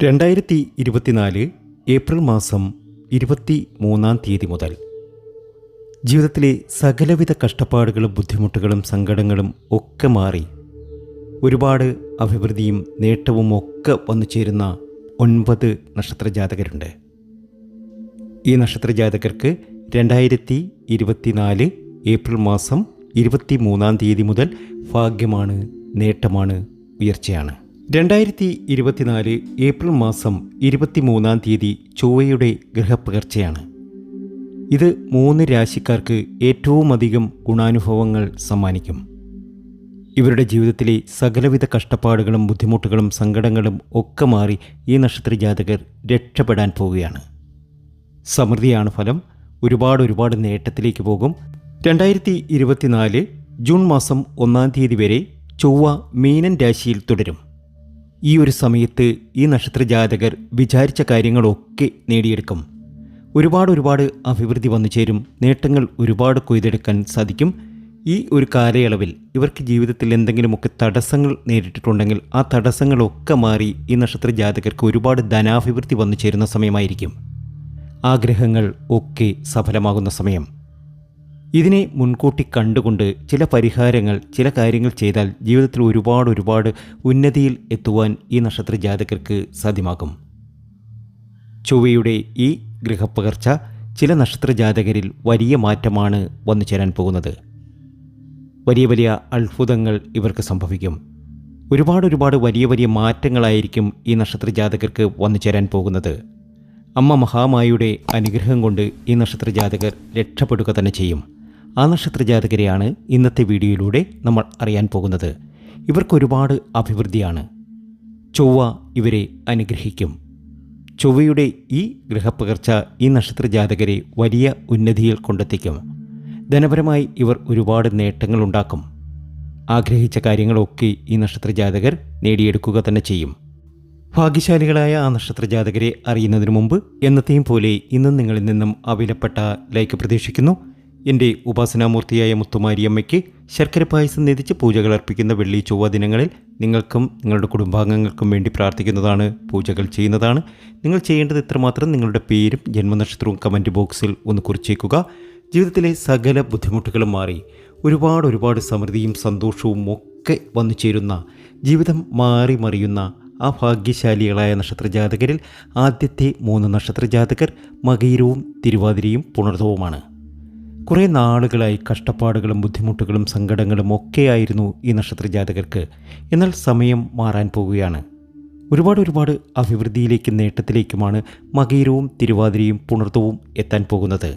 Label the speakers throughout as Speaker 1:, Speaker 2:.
Speaker 1: രണ്ടായിരത്തി ഇരുപത്തിനാല് ഏപ്രിൽ മാസം ഇരുപത്തി മൂന്നാം തീയതി മുതൽ ജീവിതത്തിലെ സകലവിധ കഷ്ടപ്പാടുകളും ബുദ്ധിമുട്ടുകളും സങ്കടങ്ങളും ഒക്കെ മാറി ഒരുപാട് അഭിവൃദ്ധിയും നേട്ടവും ഒക്കെ വന്നു ചേരുന്ന ഒൻപത് നക്ഷത്രജാതകരുണ്ട്. ഈ നക്ഷത്രജാതകർക്ക് രണ്ടായിരത്തി ഇരുപത്തിനാല് ഏപ്രിൽ മാസം ഇരുപത്തി മൂന്നാം തീയതി മുതൽ ഭാഗ്യമാണ് നേട്ടമാണ് ഉയർച്ചയാണ്. രണ്ടായിരത്തി ഇരുപത്തിനാല് ഏപ്രിൽ മാസം ഇരുപത്തി മൂന്നാം തീയതി ചൊവ്വയുടെ ഗ്രഹപ്പകർച്ചയാണ്. ഇത് മൂന്ന് രാശിക്കാർക്ക് ഏറ്റവും അധികം ഗുണാനുഭവങ്ങൾ സമ്മാനിക്കും. ഇവരുടെ ജീവിതത്തിലെ സകലവിധ കഷ്ടപ്പാടുകളും ബുദ്ധിമുട്ടുകളും സങ്കടങ്ങളും ഒക്കെ മാറി ഈ നക്ഷത്ര ജാതകർ രക്ഷപ്പെടാൻ പോവുകയാണ്. സമൃദ്ധിയാണ് ഫലം. ഒരുപാട് ഒരുപാട് നേട്ടത്തിലേക്ക് പോകും. രണ്ടായിരത്തി ഇരുപത്തിനാല് ജൂൺ മാസം ഒന്നാം തീയതി വരെ ചൊവ്വ മീനൻ രാശിയിൽ തുടരും. ഈ ഒരു സമയത്ത് ഈ നക്ഷത്ര ജാതകർ വിചാരിച്ച കാര്യങ്ങളൊക്കെ നേടിയെടുക്കും. ഒരുപാട് ഒരുപാട് അഭിവൃദ്ധി വന്നു ചേരും. നേട്ടങ്ങൾ ഒരുപാട് കൊയ്തെടുക്കാൻ സാധിക്കും. ഈ ഒരു കാലയളവിൽ ഇവർക്ക് ജീവിതത്തിൽ എന്തെങ്കിലുമൊക്കെ തടസ്സങ്ങൾ നേരിട്ടിട്ടുണ്ടെങ്കിൽ ആ തടസ്സങ്ങളൊക്കെ മാറി ഈ നക്ഷത്ര ജാതകർക്ക് ഒരുപാട് ധനാഭിവൃദ്ധി വന്നു ചേരുന്ന സമയമായിരിക്കും. ആഗ്രഹങ്ങൾ ഒക്കെ സഫലമാകുന്ന സമയം. ഇതിനെ മുൻകൂട്ടി കണ്ടുകൊണ്ട് ചില പരിഹാരങ്ങൾ ചില കാര്യങ്ങൾ ചെയ്താൽ ജീവിതത്തിൽ ഒരുപാട് ഒരുപാട് ഉന്നതിയിൽ എത്തുവാൻ ഈ നക്ഷത്ര ജാതകർക്ക് സാധ്യമാകും. ചൊവ്വയുടെ ഈ ഗൃഹപ്പകർച്ച ചില നക്ഷത്ര ജാതകരിൽ വലിയ മാറ്റമാണ് വന്നു ചേരാൻ പോകുന്നത്. വലിയ വലിയ അത്ഭുതങ്ങൾ ഇവർക്ക് സംഭവിക്കും. ഒരുപാട് ഒരുപാട് വലിയ വലിയ മാറ്റങ്ങളായിരിക്കും ഈ നക്ഷത്ര ജാതകർക്ക് വന്നു ചേരാൻ പോകുന്നത്. അമ്മ മഹാമായുടെ അനുഗ്രഹം കൊണ്ട് ഈ നക്ഷത്ര ജാതകർ രക്ഷപ്പെടുക തന്നെ ചെയ്യും. ആ നക്ഷത്ര ജാതകരെയാണ് ഇന്നത്തെ വീഡിയോയിലൂടെ നമ്മൾ അറിയാൻ പോകുന്നത് ഇവർക്കൊരുപാട് അഭിവൃദ്ധിയാണ്. ചൊവ്വ ഇവരെ അനുഗ്രഹിക്കും. ചൊവ്വയുടെ ഈ ഗ്രഹപ്പകർച്ച ഈ നക്ഷത്ര ജാതകരെ വലിയ ഉന്നതിയിൽ കൊണ്ടെത്തിക്കും. ധനപരമായി ഇവർ ഒരുപാട് നേട്ടങ്ങൾ ഉണ്ടാക്കും ആഗ്രഹിച്ച കാര്യങ്ങളൊക്കെ ഈ നക്ഷത്ര ജാതകർ നേടിയെടുക്കുക തന്നെ ചെയ്യും. ഭാഗ്യശാലികളായ ആ നക്ഷത്ര ജാതകരെ അറിയുന്നതിന് മുമ്പ് എന്നത്തെയും പോലെ ഇന്നും നിങ്ങളിൽ നിന്നും അവിലപ്പെട്ട ലൈക്ക് പ്രതീക്ഷിക്കുന്നു. എന്റെ ഉപാസനാമൂർത്തിയായ മുത്തുമാരിയമ്മയ്ക്ക് ശർക്കര പായസം നിധിച്ച് പൂജകൾ അർപ്പിക്കുന്ന വെള്ളി ചൊവ്വ ദിനങ്ങളിൽ നിങ്ങൾക്കും നിങ്ങളുടെ കുടുംബാംഗങ്ങൾക്കും വേണ്ടി പ്രാർത്ഥിക്കുന്നതാണ് പൂജകൾ ചെയ്യുന്നതാണ്. നിങ്ങൾ ചെയ്യേണ്ടത് ഇത്രമാത്രം നിങ്ങളുടെ പേരും ജന്മനക്ഷത്രവും കമന്റ് ബോക്സിൽ ഒന്ന് കുറിച്ചേക്കുക. ജീവിതത്തിലെ സകല ബുദ്ധിമുട്ടുകളും മാറി. ഒരുപാട് ഒരുപാട് സമൃദ്ധിയും സന്തോഷവും ഒക്കെ വന്നു ചേരുന്ന ജീവിതം മാറി മറിയുന്ന ആ ഭാഗ്യശാലികളായ നക്ഷത്രജാതകരിൽ ആദ്യത്തെ മൂന്ന് നക്ഷത്രജാതകർ മകയിരവും തിരുവാതിരയും പുണർതവുമാണ്. കുറേ നാളുകളായി കഷ്ടപ്പാടുകളും ബുദ്ധിമുട്ടുകളും സങ്കടങ്ങളും ഒക്കെയായിരുന്നു ഈ നക്ഷത്ര ജാതകർക്ക്. എന്നാൽ സമയം മാറാൻ പോവുകയാണ്. ഒരുപാട് ഒരുപാട് അഭിവൃദ്ധിയിലേക്കും നേട്ടത്തിലേക്കുമാണ് മകീരവും തിരുവാതിരയും പുണർത്തവും എത്താൻ പോകുന്നത്.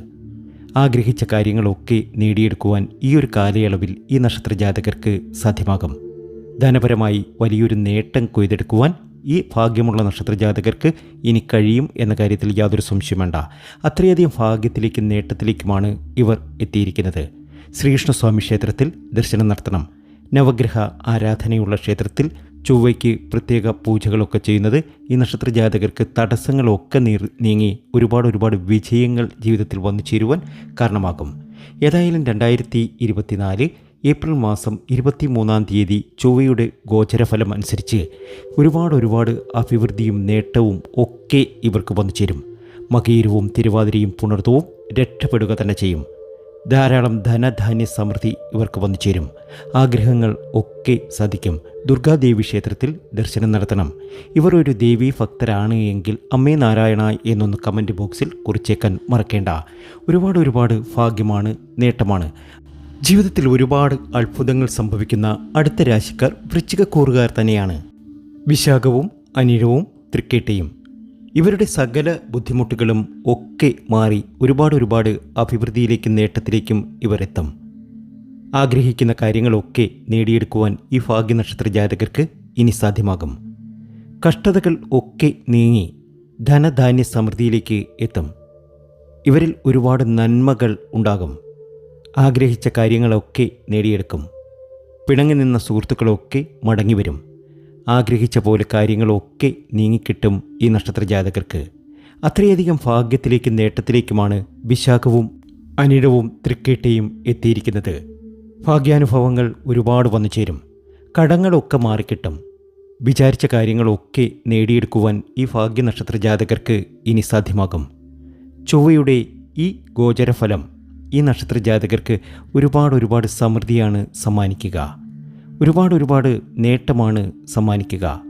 Speaker 1: ആഗ്രഹിച്ച കാര്യങ്ങളൊക്കെ നേടിയെടുക്കുവാൻ ഈ ഒരു കാലയളവിൽ ഈ നക്ഷത്ര ജാതകർക്ക് സാധ്യമാകും. ധനപരമായി വലിയൊരു നേട്ടം കൊയ്തെടുക്കുവാൻ ഈ ഭാഗ്യമുള്ള നക്ഷത്രജാതകർക്ക് ഇനി കഴിയും എന്ന കാര്യത്തിൽ യാതൊരു സംശയം വേണ്ട. അത്രയധികം ഭാഗ്യത്തിലേക്കും നേട്ടത്തിലേക്കുമാണ് ഇവർ എത്തിയിരിക്കുന്നത്. ശ്രീകൃഷ്ണസ്വാമി ക്ഷേത്രത്തിൽ ദർശനം നടത്തണം. നവഗ്രഹ ആരാധനയുള്ള ക്ഷേത്രത്തിൽ ചൊവ്വയ്ക്ക് പ്രത്യേക പൂജകളൊക്കെ ചെയ്യുന്നത് ഈ നക്ഷത്ര ജാതകർക്ക് തടസ്സങ്ങളൊക്കെ നീങ്ങി ഒരുപാട് ഒരുപാട് വിജയങ്ങൾ ജീവിതത്തിൽ വന്നു ചേരുവാൻ കാരണമാകും. ഏതായാലും രണ്ടായിരത്തി ഇരുപത്തിനാല് ഏപ്രിൽ മാസം ഇരുപത്തി മൂന്നാം തീയതി ചൊവ്വയുടെ ഗോചരഫലം അനുസരിച്ച് ഒരുപാട് ഒരുപാട് അഭിവൃദ്ധിയും നേട്ടവും ഒക്കെ ഇവർക്ക് വന്നു ചേരും. മകീരവും തിരുവാതിരയും പുണർത്തവും രക്ഷപ്പെടുക തന്നെ ചെയ്യും. ധാരാളം ധനധാന്യ സമൃദ്ധി ഇവർക്ക് വന്നു ചേരും. ആഗ്രഹങ്ങൾ ഒക്കെ സാധിക്കും. ദുർഗാദേവി ക്ഷേത്രത്തിൽ ദർശനം നടത്തണം. ഇവർ ഒരു ദേവീ ഭക്തരാണ് എങ്കിൽ അമ്മേ നാരായണ എന്നൊന്ന് കമന്റ് ബോക്സിൽ കുറിച്ചേക്കാൻ മറക്കേണ്ട. ഒരുപാട് ഒരുപാട് ഭാഗ്യമാണ് നേട്ടമാണ്. ജീവിതത്തിൽ ഒരുപാട് അത്ഭുതങ്ങൾ സംഭവിക്കുന്ന അടുത്ത രാശിക്കാർ വൃശ്ചികക്കൂറുകാർ തന്നെയാണ്. വിശാഖവും അനിഴവും തൃക്കേട്ടയും. ഇവരുടെ സകല ബുദ്ധിമുട്ടുകളും ഒക്കെ മാറി ഒരുപാട് ഒരുപാട് അഭിവൃദ്ധിയിലേക്കും നേട്ടത്തിലേക്കും ഇവരെത്തും. ആഗ്രഹിക്കുന്ന കാര്യങ്ങളൊക്കെ നേടിയെടുക്കുവാൻ ഈ ഭാഗ്യനക്ഷത്ര ജാതകർക്ക് ഇനി സാധ്യമാകും. കഷ്ടതകൾ ഒക്കെ നീങ്ങി ധനധാന്യ സമൃദ്ധിയിലേക്ക് എത്തും. ഇവരിൽ ഒരുപാട് നന്മകൾ ഉണ്ടാകും. ആഗ്രഹിച്ച കാര്യങ്ങളൊക്കെ നേടിയെടുക്കും. പിണങ്ങി നിന്ന സുഹൃത്തുക്കളൊക്കെ മടങ്ങിവരും ആഗ്രഹിച്ച പോലെ കാര്യങ്ങളൊക്കെ നീങ്ങിക്കിട്ടും ഈ നക്ഷത്ര ജാതകർക്ക് അത്രയധികം ഭാഗ്യത്തിലേക്കും നേട്ടത്തിലേക്കുമാണ് വിശാഖവും അനിഴവും തൃക്കേട്ടയും എത്തിയിരിക്കുന്നത്. ഭാഗ്യാനുഭവങ്ങൾ ഒരുപാട് വന്നു ചേരും. കടങ്ങളൊക്കെ മാറിക്കിട്ടും. വിചാരിച്ച കാര്യങ്ങളൊക്കെ നേടിയെടുക്കുവാൻ ഈ ഭാഗ്യനക്ഷത്ര ജാതകർക്ക് ഇനി സാധ്യമാകും. ചൊവ്വയുടെ ഈ ഗോചരഫലം ഈ നക്ഷത്ര ജാതകർക്ക് ഒരുപാട് ഒരുപാട് സമൃദ്ധിയാണ് സമ്മാനിക്കുക. ഒരുപാട് ഒരുപാട് നേട്ടമാണ് സമ്മാനിക്കുക.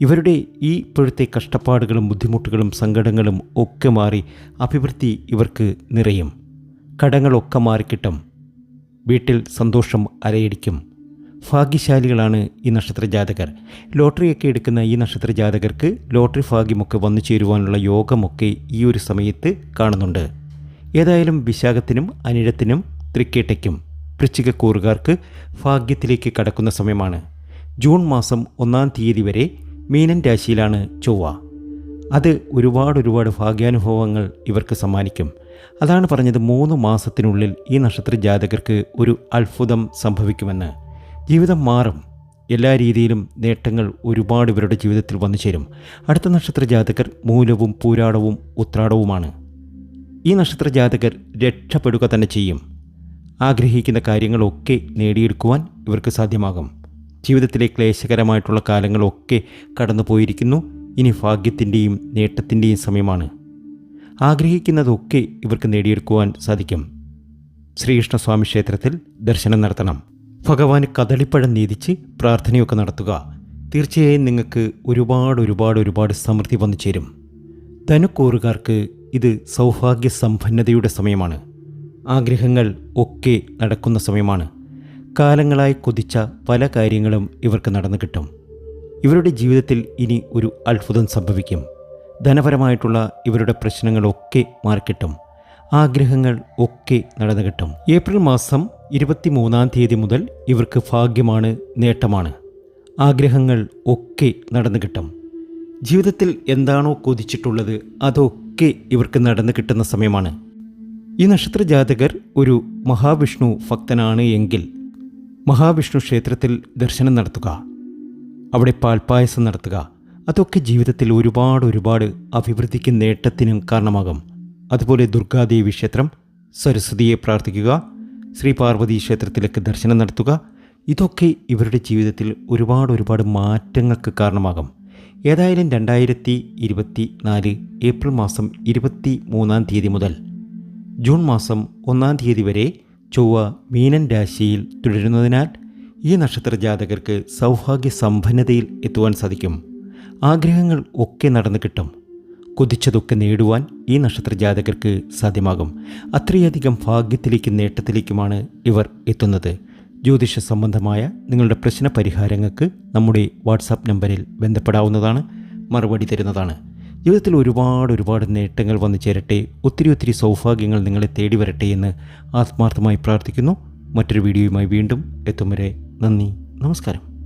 Speaker 1: ഇവരുടെ ഈ ഇപ്പോഴത്തെ കഷ്ടപ്പാടുകളും ബുദ്ധിമുട്ടുകളും സങ്കടങ്ങളും ഒക്കെ മാറി അഭിവൃദ്ധി ഇവർക്ക് നിറയും. കടങ്ങളൊക്കെ മാറിക്കിട്ടും. വീട്ടിൽ സന്തോഷം അരയടിക്കും ഭാഗ്യശാലികളാണ് ഈ നക്ഷത്ര ജാതകർ ലോട്ടറിയൊക്കെ എടുക്കുന്ന ഈ നക്ഷത്ര ജാതകർക്ക് ലോട്ടറി ഭാഗ്യമൊക്കെ വന്നു ചേരുവാനുള്ള യോഗമൊക്കെ ഈ ഒരു സമയത്ത് കാണുന്നുണ്ട്. ഏതായാലും വിശാഖത്തിനും അനിഴത്തിനും തൃക്കേട്ടയ്ക്കും വൃശ്ചികക്കൂറുകാർക്ക് ഭാഗ്യത്തിലേക്ക് കടക്കുന്ന സമയമാണ്. ജൂൺ മാസം ഒന്നാം തീയതി വരെ മീനൻ രാശിയിലാണ് ചൊവ്വ. അത് ഒരുപാട് ഒരുപാട് ഭാഗ്യാനുഭവങ്ങൾ ഇവർക്ക് സമ്മാനിക്കും. അതാണ് പറഞ്ഞത് മൂന്ന് മാസത്തിനുള്ളിൽ ഈ നക്ഷത്ര ജാതകർക്ക് ഒരു അത്ഭുതം സംഭവിക്കുമെന്ന്. ജീവിതം മാറും. എല്ലാ രീതിയിലും നേട്ടങ്ങൾ ഒരുപാട് ഇവരുടെ ജീവിതത്തിൽ വന്നു ചേരും അടുത്ത നക്ഷത്ര ജാതകർ മൂലവും പൂരാടവും ഉത്രാടവുമാണ്. ഈ നക്ഷത്ര ജാതകർ രക്ഷപ്പെടുക തന്നെ ചെയ്യും. ആഗ്രഹിക്കുന്ന കാര്യങ്ങളൊക്കെ നേടിയെടുക്കുവാൻ ഇവർക്ക് സാധ്യമാകും. ജീവിതത്തിലെ ക്ലേശകരമായിട്ടുള്ള കാലങ്ങളൊക്കെ കടന്നു പോയിരിക്കുന്നു ഇനി ഭാഗ്യത്തിന്റെയും നേട്ടത്തിന്റെയും സമയമാണ്. ആഗ്രഹിക്കുന്നതൊക്കെ ഇവർക്ക് നേടിയെടുക്കുവാൻ സാധിക്കും. ശ്രീകൃഷ്ണസ്വാമി ക്ഷേത്രത്തിൽ ദർശനം നടത്തണം. ഭഗവാൻ കദളിപ്പഴം നീതിച്ച് പ്രാർത്ഥനയൊക്കെ നടത്തുക. തീർച്ചയായും നിങ്ങൾക്ക് ഒരുപാട് ഒരുപാട് ഒരുപാട് സമൃദ്ധി വന്നു ചേരും ധനുക്കൂറുകാർക്ക് ഇത് സൗഭാഗ്യ സമ്പന്നതയുടെ സമയമാണ്. ആഗ്രഹങ്ങൾ ഒക്കെ നടക്കുന്ന സമയമാണ്. കാലങ്ങളായി കൊതിച്ച പല കാര്യങ്ങളും ഇവർക്ക് നടന്നു കിട്ടും. ഇവരുടെ ജീവിതത്തിൽ ഇനി ഒരു അത്ഭുതം സംഭവിക്കും. ധനപരമായിട്ടുള്ള ഇവരുടെ പ്രശ്നങ്ങളൊക്കെ മാറിക്കിട്ടും. ആഗ്രഹങ്ങൾ ഒക്കെ നടന്നു കിട്ടും. ഏപ്രിൽ മാസം ഇരുപത്തി മൂന്നാം തീയതി മുതൽ ഇവർക്ക് ഭാഗ്യമാണ് നേട്ടമാണ്. ആഗ്രഹങ്ങൾ ഒക്കെ നടന്നു കിട്ടും. ജീവിതത്തിൽ എന്താണോ കൊതിച്ചിട്ടുള്ളത് അതൊക്കെ ഇവർക്ക് നടന്നു കിട്ടുന്ന സമയമാണ്. ഈ നക്ഷത്ര ജാതകർ ഒരു മഹാവിഷ്ണു ഭക്തനാണ് എങ്കിൽ മഹാവിഷ്ണു ക്ഷേത്രത്തിൽ ദർശനം നടത്തുക അവിടെ പാൽപ്പായസം നടത്തുക അതൊക്കെ ജീവിതത്തിൽ ഒരുപാട് ഒരുപാട് അഭിവൃദ്ധിക്കും നേട്ടത്തിനും കാരണമാകും. അതുപോലെ ദുർഗാദേവി ക്ഷേത്രം സരസ്വതിയെ പ്രാർത്ഥിക്കുക ശ്രീ പാർവതി ക്ഷേത്രത്തിലേക്ക് ദർശനം നടത്തുക ഇതൊക്കെ ഇവരുടെ ജീവിതത്തിൽ ഒരുപാട് ഒരുപാട് മാറ്റങ്ങൾക്ക് കാരണമാകും. ഏതായാലും രണ്ടായിരത്തി ഇരുപത്തി നാല് ഏപ്രിൽ മാസം ഇരുപത്തി മൂന്നാം തീയതി മുതൽ ജൂൺ മാസം ഒന്നാം തീയതി വരെ ചൊവ്വ മീനൻ രാശിയിൽ തുടരുന്നതിനാൽ ഈ നക്ഷത്ര ജാതകർക്ക് സൗഭാഗ്യ സമ്പന്നതയിൽ എത്തുവാൻ സാധിക്കും. ആഗ്രഹങ്ങൾ ഒക്കെ നടന്നു കിട്ടും. കൊതിച്ചതൊക്കെ നേടുവാൻ ഈ നക്ഷത്ര ജാതകർക്ക് സാധ്യമാകും. അത്രയധികം ഭാഗ്യത്തിലേക്കും നേട്ടത്തിലേക്കുമാണ് ഇവർ എത്തുന്നത്. ജ്യോതിഷ സംബന്ധമായ നിങ്ങളുടെ പ്രശ്ന പരിഹാരങ്ങൾക്ക് നമ്മുടെ വാട്സാപ്പ് നമ്പറിൽ ബന്ധപ്പെടാവുന്നതാണ് മറുപടി തരുന്നതാണ്. ജീവിതത്തിൽ ഒരുപാട് ഒരുപാട് നേട്ടങ്ങൾ വന്നു ചേരട്ടെ ഒത്തിരി ഒത്തിരി സൗഭാഗ്യങ്ങൾ നിങ്ങളെ തേടി വരട്ടെ എന്ന് ആത്മാർത്ഥമായി പ്രാർത്ഥിക്കുന്നു. മറ്റൊരു വീഡിയോയുമായി വീണ്ടും എത്തും വരെ നന്ദി നമസ്കാരം.